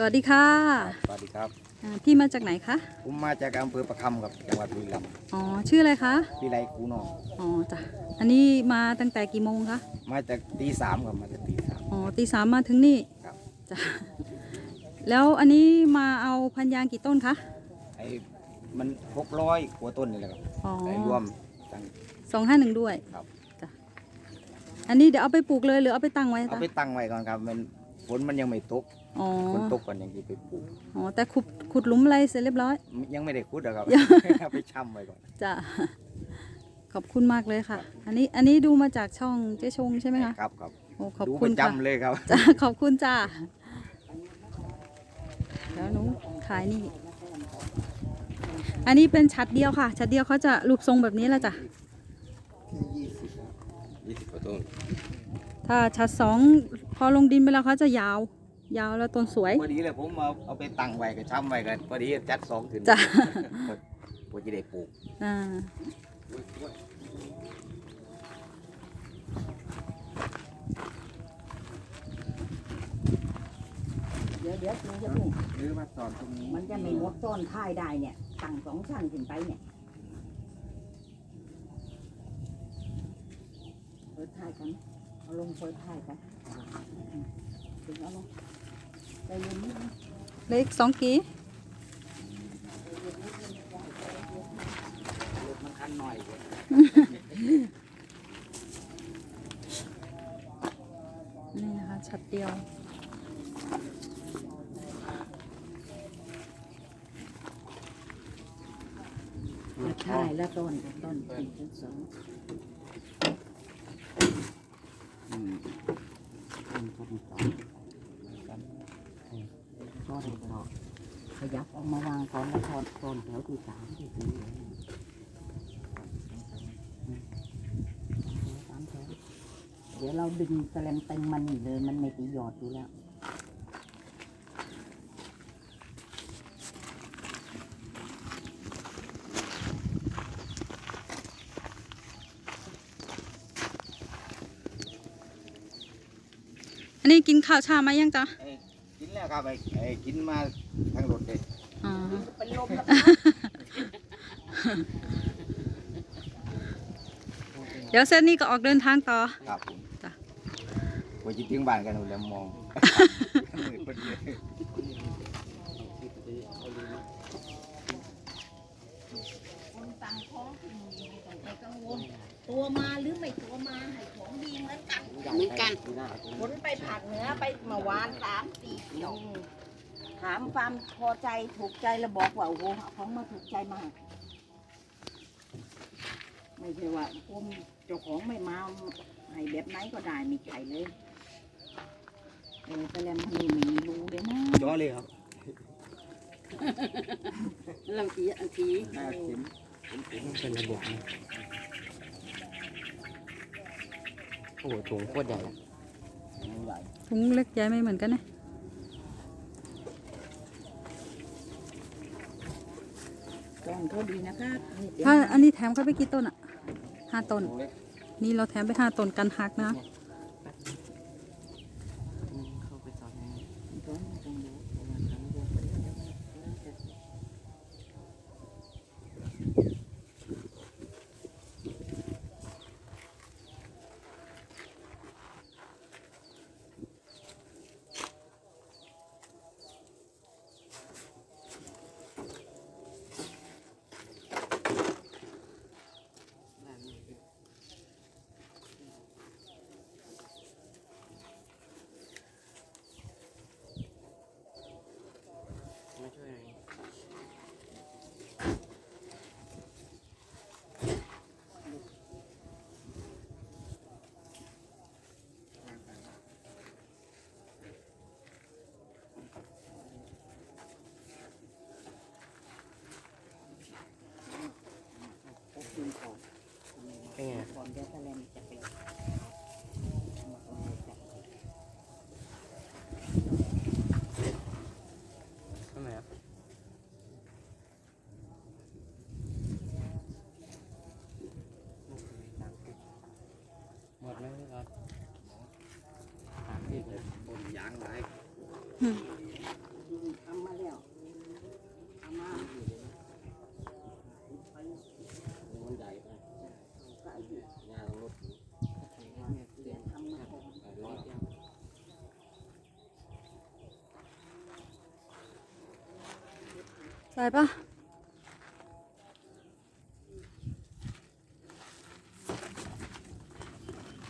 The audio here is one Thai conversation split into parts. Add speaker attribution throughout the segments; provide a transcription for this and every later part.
Speaker 1: สวัสดีค่ะ
Speaker 2: สวัสดีครับ
Speaker 1: อ่าพี่มาจากไหนคะ
Speaker 2: ผมมาจากอำเภอประคำครับจังหวัดบุรีรัมย์
Speaker 1: อ๋อ ชื่ออะไรคะ
Speaker 2: วิไลกูนอง
Speaker 1: อ๋อจ้ะ อันนี้มาตั้งแต่กี่โมงคะ
Speaker 2: มาจากตีสามครับมาจากตีสาม
Speaker 1: อ๋อตีสามมาถึงนี่
Speaker 2: ครับ
Speaker 1: จ้ะ แล้วอันนี้มาเอาพันยางกี่ต้นคะ
Speaker 2: ไอ้มันหกร้อยกว่าต้นนี่แหละครับ
Speaker 1: อ๋อ
Speaker 2: ไอ้รวมตั้ง
Speaker 1: สองห้าหนึ่งด้วย
Speaker 2: ครับ
Speaker 1: จ้ะ อันนี้เดี๋ยวเอาไปปลูกเลยหรือเอาไปตั้งไว้
Speaker 2: เอา
Speaker 1: จ้ะ
Speaker 2: ไปตั้งไว้ก่อนครับ มันฝนมันยังไม่ตก
Speaker 1: อ๋อ
Speaker 2: ฝนตกก่อนยังจะไปปลูก
Speaker 1: อ๋อแต่ขุดขุดหลุมอะไรเสร็จเรียบร้อย
Speaker 2: ยังไม่ได้ขุดอะครับเอาไปช่ำไว้ก่อน
Speaker 1: จ้ะขอบคุณมากเลยค่ะ อันนี้อันนี้ดูมาจากช่องเจ๊ชงใช่ไหมคะ
Speaker 2: ครับครับ
Speaker 1: โอ้ขอบ
Speaker 2: ดู
Speaker 1: คุ
Speaker 2: ป
Speaker 1: ณ
Speaker 2: ระ
Speaker 1: ค่ะ
Speaker 2: จำเลยครับ
Speaker 1: จ้าขอบคุณจ้าแล้วหนูขายนี่ อันนี้เป็นชัดเดียวค่ะ ชัดเดียวเขาจะรูปทรงแบบนี้แหละจ้ะ
Speaker 2: ยี่สิบกว่าต้น
Speaker 1: ถ้าชัดสองพอลงดินไปแล้วเขาจะยาว ยาวแล้วต้นสวย
Speaker 2: พอดีเลยผมเอาเอาไปตั้งไว้กับช่ำไว้กันพอดีจัดสองขึ้น
Speaker 1: จ้ะ
Speaker 2: พอจะได้ปลูก
Speaker 1: อ่า
Speaker 3: เดี๋ยวเดี๋ยวมันจะพุ่ง
Speaker 2: หรือมาสอนตรงนี้
Speaker 3: มันจะไม่หมดต้นท้ายได้เนี่ยตั้งสองชั้นขึ้นไปเนี่ยเปิดท้ายกันเอาลงเปิดท้ายกันถึงเอาลงใจ เล็
Speaker 1: กสองกี่
Speaker 2: นี่นะ
Speaker 1: คะชัดเดียว
Speaker 3: เปิดท้ายแล้วต้นกับต้นหนึ่งสอง
Speaker 2: อืม
Speaker 3: ต้น ก็เดอกขยับออกมาวางก่อนแล้วทอดต้นแถวที่สามที่สี่สามแถวเดี๋ยวเราดึงแสลมเต็งมันอยู่เลยมันไม่ตีหยอดอยู่แล้ว
Speaker 1: อันนี้กินข้าวชามายังจ๊ะ
Speaker 2: นแล้วครับไอ้ไอ้กินมาทั้งรถเลย
Speaker 1: อ๋อ
Speaker 3: เป็นลมแล้ว
Speaker 1: เดี๋ยวเส้นนี้ก็ออกเดินทางต่อ
Speaker 2: ครับผม
Speaker 1: จ้ะ
Speaker 2: พอจะถึงบ้านกันแล้วมองมืดพอดี
Speaker 3: คนสั่งของที่มีไม่ต้องไปกังวลตัวมาหรือไม่ตัวมาให้ของดีเหมือนกัน เหมือนกันผลไปผักเหนือไปเมื่อวานสามสี่กิโลถามความพอใจถูกใจแล้วบอกว่าโอ้โหของมาถูกใจมาก ไม่ใช่ว่าผมเจ้าของไม่มาให้แบบไหนก็ได้มีไข่เลยเออแต่แล้วมันนี่ไม่มีรูเลยนะ
Speaker 2: จ่อเลยครับ
Speaker 3: ลำทีอันที
Speaker 2: หน้าเข็มเป็นระบบนะโอ้โหถุงโคตรใหญ่อะใหญ่
Speaker 1: ถุงเล็กใหญ่ไม่เหมือนกันนะ
Speaker 3: ต้นเขาดีนะคะนี่เดี๋ยว
Speaker 1: ถ้าอันนี้แถมเข้าไปกี่ต้นอะห้าต้น
Speaker 2: ถุงเล็ก
Speaker 1: นี่เราแถมไปห้าต้นกันหักนะ
Speaker 3: ต้นต้องดูเพราะว่าทำดูไปเดี๋ยวมันจะ ก่อนเดี๋ยวแสลจะเป็นมาตรงนี้จับ
Speaker 2: ทำไมครับหมดไหมครับถามพี่เลยผมยางหลาย
Speaker 1: อืม ได้ปะ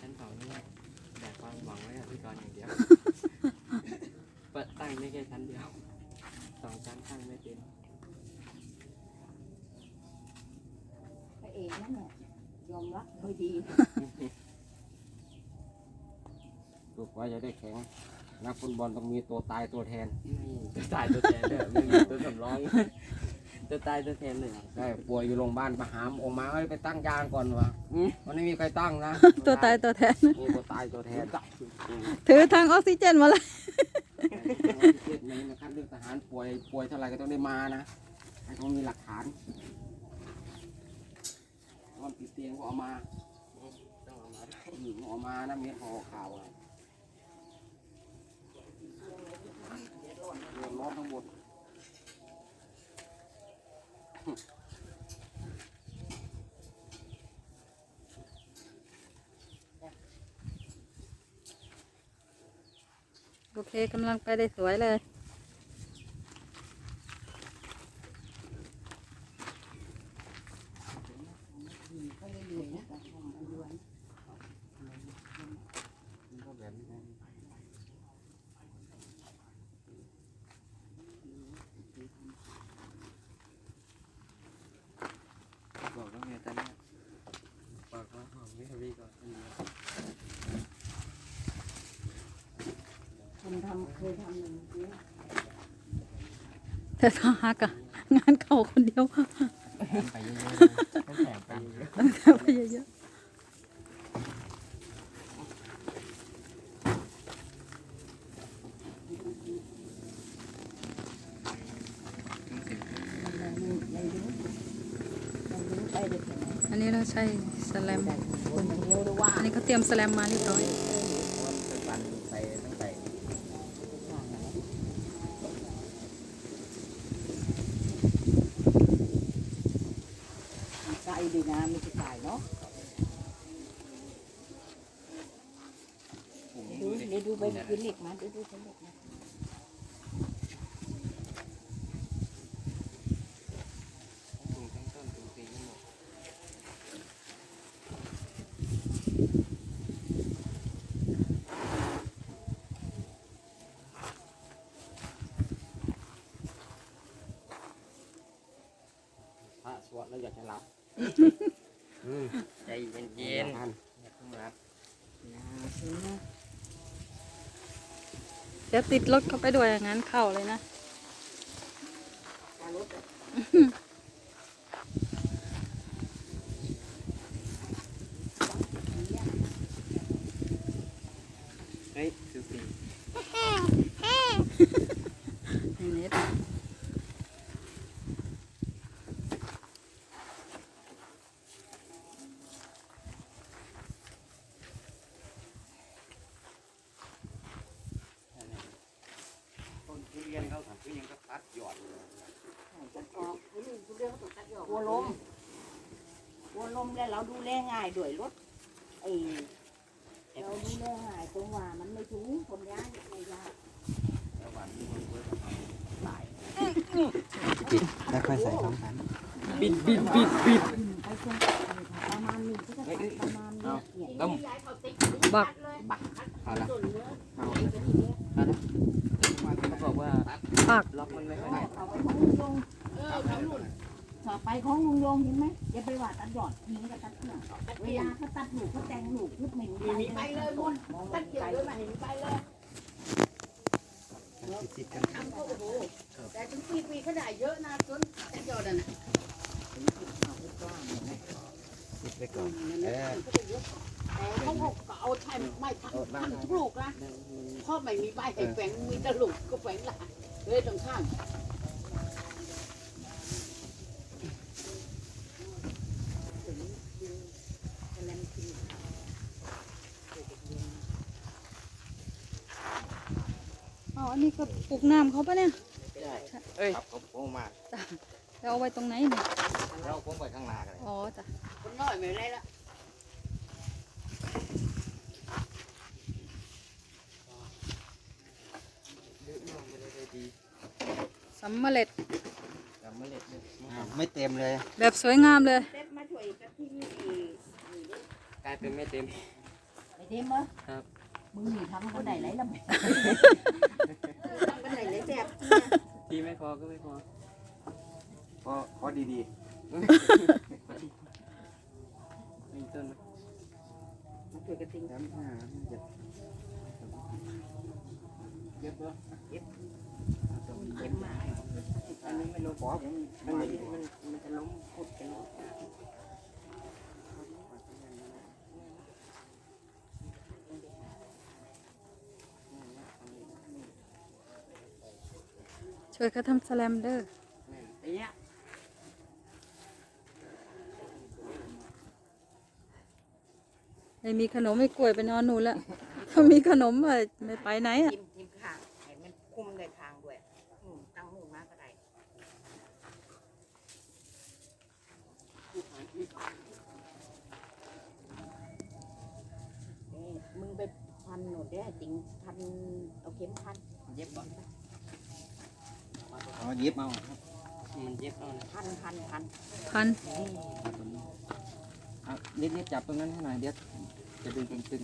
Speaker 4: ชั้นสองนี่แบกความหวังไว้กับพี่กรณ์อย่างเดียว เปิดตั้งได้แค่ชั้นเดียวสองชั้นตั้งไม่เป็น
Speaker 3: พระเอกนั่นแหละยอมรับโดยดี
Speaker 2: ลูกว่าจะได้แข็ง นักฟุตบอลต้องมีตัวตายตัวแทน
Speaker 4: นี่ตัวตายตัวแทนด้วยไม่มีตัวสำรองตัวตายตัวแทนเลยเหรอ
Speaker 2: ได้ป่วยอยู่โรงพยาบาลมาหามออกมาเอ้ยไปตั้งยางก่อนวะ
Speaker 4: อืม
Speaker 2: มันไม่มีใครตั้งนะ
Speaker 1: ตัวตายตัวแทน
Speaker 2: มีตัวตายตัวแทน
Speaker 1: ถือทางออกซิเจนมาเลย
Speaker 2: เจ็ดในนะครับเรื่องทหารป่วยป่วยเท่าไหร่ก็ต้องได้มานะให้เขามีหลักฐานตอนติดเตียงก็เอามา
Speaker 4: ต้องเอามาด้วย
Speaker 2: อืมเอามานะเมียขอข่าวอะ เดือดร้อนทั้งหมด
Speaker 1: โอเคกำลังไปได้สวยเลย
Speaker 4: บอกว่าไงตอนเนี้ยบอกว่าของวิทวีก่อนอันเดียว
Speaker 3: คนทำเคยทำอย่าง
Speaker 1: แต่ถ้าหักอะงานเข่าคนเดียว
Speaker 4: ไปเยอะๆต้องแข่งไปเยอะ
Speaker 1: ตั้งแต่ไปเยอะๆอันนี้เราใช้สแลม
Speaker 3: อั
Speaker 1: นนี้เขาเตรียมสแลมมาเรียบร้อย
Speaker 3: ดีนะไม่ใช่ไก่เนาะ
Speaker 4: ถุง
Speaker 3: ดู
Speaker 4: ดูดิ
Speaker 3: เดี๋ยวดูไปกินเหล็กมาดูดูเป็นเหล็กนะ
Speaker 4: ถุงทั้งต้นถุงตีทั้งหมด
Speaker 2: พระสวดแล้วอยากจะหลับ
Speaker 4: ใจเย็นๆอย่าเพิ่งรับ
Speaker 1: เดี๋ยวติดรถเข้าไปด้วยอย่างนั้นเข้าเลยนะ
Speaker 3: รถอะ
Speaker 4: เฮ้ยสูสี
Speaker 1: นี่เน็ต
Speaker 2: ต้นทุเรียนเขาก็ยังก็ ตัดยอดเลย
Speaker 3: ตัดออกนี่ทุเรียนเขาต้องตัดออกกลัวลมกลัวลมแล้วเราดูแลง่ายด้วยรถไอ้เราดูแลง่ายตรงว่ามันไม่สูงคนย้ายไม่ยาก
Speaker 2: แล้ววันนี้คนป่วยก็ทำหลาย
Speaker 4: ค่อยๆใส่พร้อมกัน
Speaker 2: บิดบิดบิดบิด
Speaker 3: ไปช่วงประมาณนี้ก็จะตัดประมาณนี้เนี่ย
Speaker 2: ต้ม
Speaker 1: บัก
Speaker 2: เอาละ
Speaker 4: เขาบอกว่า
Speaker 1: ปาก
Speaker 4: ล็อกมันไม่ค่อยได้
Speaker 3: เอาไปของลุงยงเออเขาหลุดต่อไป ของลุงโยงเห็นไหมอย่าไปว่าตัดหยอดทิ้งกับตัดเที่ยงเวลาเขาตัดหลูเขาแต่งหลูพุดเหม็นไปเลยหมดตัดเกี่ยวด้วยมาเห็นไปเลย
Speaker 4: ติดกัน
Speaker 3: ทำก็โอ้โหแต่ถึงปีปีเขาได้เยอะนะจนตัดหยอดอะนะ
Speaker 4: ติดไปก่อน
Speaker 2: เออ
Speaker 3: เขาบอกก็เอาใช่ไม่ทำทำทุกลูกนะพราะไม่มีใบให้แฝงมีต่ลูกก็แฝงลายเลยตรงข้าม
Speaker 1: นนี้ก็ปลูกน้ำเขาปะเนี่ย
Speaker 4: เอ้ย
Speaker 2: ครับผมผมมา
Speaker 1: จะเอาไว้ตรงไหนเนี่ย
Speaker 2: เราผมไปข้างหน้ากันเลย
Speaker 1: อ๋อจ้ะ
Speaker 3: คนน้อยไม่ไรละ
Speaker 4: ดื้อลงไปเลยดี
Speaker 1: สำเร็จ
Speaker 2: จำ
Speaker 4: เมล็ดเลยมะ
Speaker 2: อ่า
Speaker 4: ขาม
Speaker 2: ไม่เต็มเลย
Speaker 1: แบบสวยงามเลย
Speaker 3: เต็มมาช่วยกันที่นี่ดีนี่ดิ
Speaker 4: กลายเป็นไม่เต็ม
Speaker 3: ไอ้เต็มเหรอ
Speaker 4: ครับ
Speaker 3: มึงนี่ทำก็ได้ไรละ แม่ทำก็ได้ไรแบบ
Speaker 4: ที่ไม่พอก็ไม่พอ
Speaker 2: ก็ก็ดี
Speaker 4: มีต้นไหม
Speaker 3: มาช่วยกันทิ้ง
Speaker 2: ๆน้ำห้าเจ็ดเย็บเหรอ
Speaker 3: เต็มมาก
Speaker 2: อันนี้ไม่รู้ปอกมัน
Speaker 3: มัน
Speaker 2: ไม่
Speaker 3: มันมันจะล้มพุดกันหม
Speaker 1: ช่วยเขาทำสแลมเดอร์
Speaker 3: ไอ้เนี้ย
Speaker 1: ไม่มีขนมไม่กล้วยไปนอนหนูแล้วถ้ามีขนมเอ้ยไม่ไปไหนอะ
Speaker 3: ทิมทิมข้างให้มันคุมได้ทางด้วยอืมตั้งมือมาก็ได้เอ้ยมึงไปพันหนูได้จริงพันเอาเข็มพัน
Speaker 4: เย็บก่อน
Speaker 2: อ๋อเย็บเอาครับ
Speaker 4: มันเย็บเอานะ
Speaker 3: พันพันพัน
Speaker 1: พัน
Speaker 2: เอานิดนิดๆจับตรงนั้นให้หน่อยเดี๋ยวจะดึงตึง
Speaker 3: เพล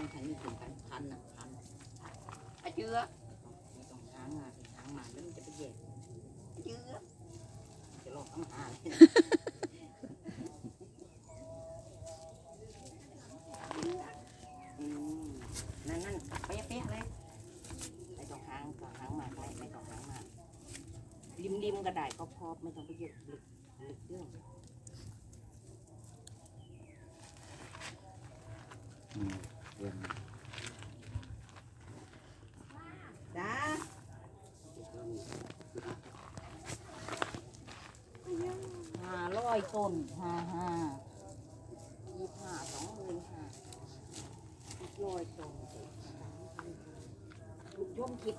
Speaker 3: งไทยนี่ถึงกันพันนะพันไอ้เจือไม่ต้องช้างมาสิช้างมาแล้วมันจะไปแย่ไอ้เจือจะลองทำหาเลยอืมนั่นนั่นเป๊ะเป๊ะเลยไม่ต้องหางต่อหางมาได้ไม่ต้องหางมา ริมริมก็ได้ก็พอไม่ต้องไปเยอะลึกลึกเรื่อง
Speaker 2: ๆอืมเดี๋ยว
Speaker 3: จ้าห้าร้อยต้นห้าห้ายี่ห้าสองหมื่นห้าร้อยต้นลูกชมคิด